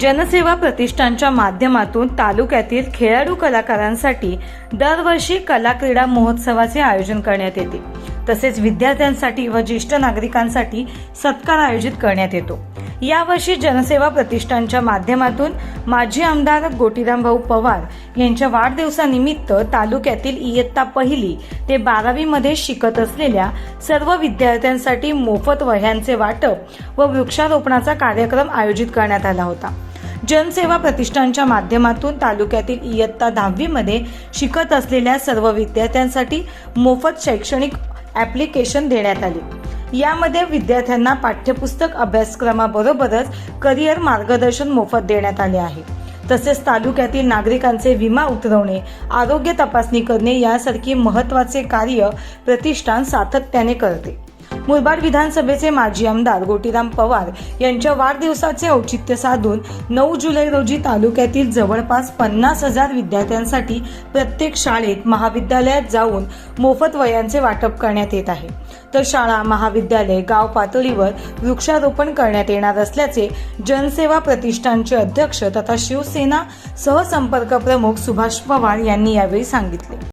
जनसेवा प्रतिष्ठानच्या माध्यमातून तालुक्यातील खेळाडू कलाकारांसाठी दरवर्षी कला क्रीडा महोत्सवाचे आयोजन करण्यात येते. तसेच विद्यार्थ्यांसाठी व ज्येष्ठ नागरिकांसाठी सत्कार आयोजित करण्यात येतो. यावर्षी जनसेवा प्रतिष्ठानच्या माध्यमातून माजी आमदार गोटीराम भाऊ पवार यांच्या वाढदिवसानिमित्त तालुक्यातील इयत्ता पहिली ते बारावी मध्ये शिकत असलेल्या सर्व विद्यार्थ्यांसाठी मोफत वह्यांचे वाटप व वृक्षारोपणाचा कार्यक्रम आयोजित करण्यात आला होता. जनसेवा प्रतिष्ठानच्या माध्यमातून तालुक्यातील इयत्ता दहावीमध्ये शिकत असलेल्या सर्व विद्यार्थ्यांसाठी मोफत शैक्षणिक ॲप्लिकेशन देण्यात आले. यामध्ये विद्यार्थ्यांना पाठ्यपुस्तक अभ्यासक्रमाबरोबरच करिअर मार्गदर्शन मोफत देण्यात आले आहे. तसेच तालुक्यातील नागरिकांचे विमा उतरवणे आरोग्य तपासणी करणे यासारखी महत्त्वाचे कार्य प्रतिष्ठान सातत्याने करते. मुरबाड विधानसभेचे माजी आमदार गोटीराम पवार यांच्या वाढदिवसाचे औचित्य साधून नऊ जुलै रोजी तालुक्यातील जवळपास पन्नास हजार विद्यार्थ्यांसाठी प्रत्येक शाळेत महाविद्यालयात जाऊन मोफत वयांचे वाटप करण्यात येत आहे. तर शाळा महाविद्यालय गाव पातळीवर वृक्षारोपण करण्यात येणार असल्याचे जनसेवा प्रतिष्ठानचे अध्यक्ष तथा शिवसेना सहसंपर्क प्रमुख सुभाष पवार यांनी यावेळी सांगितले.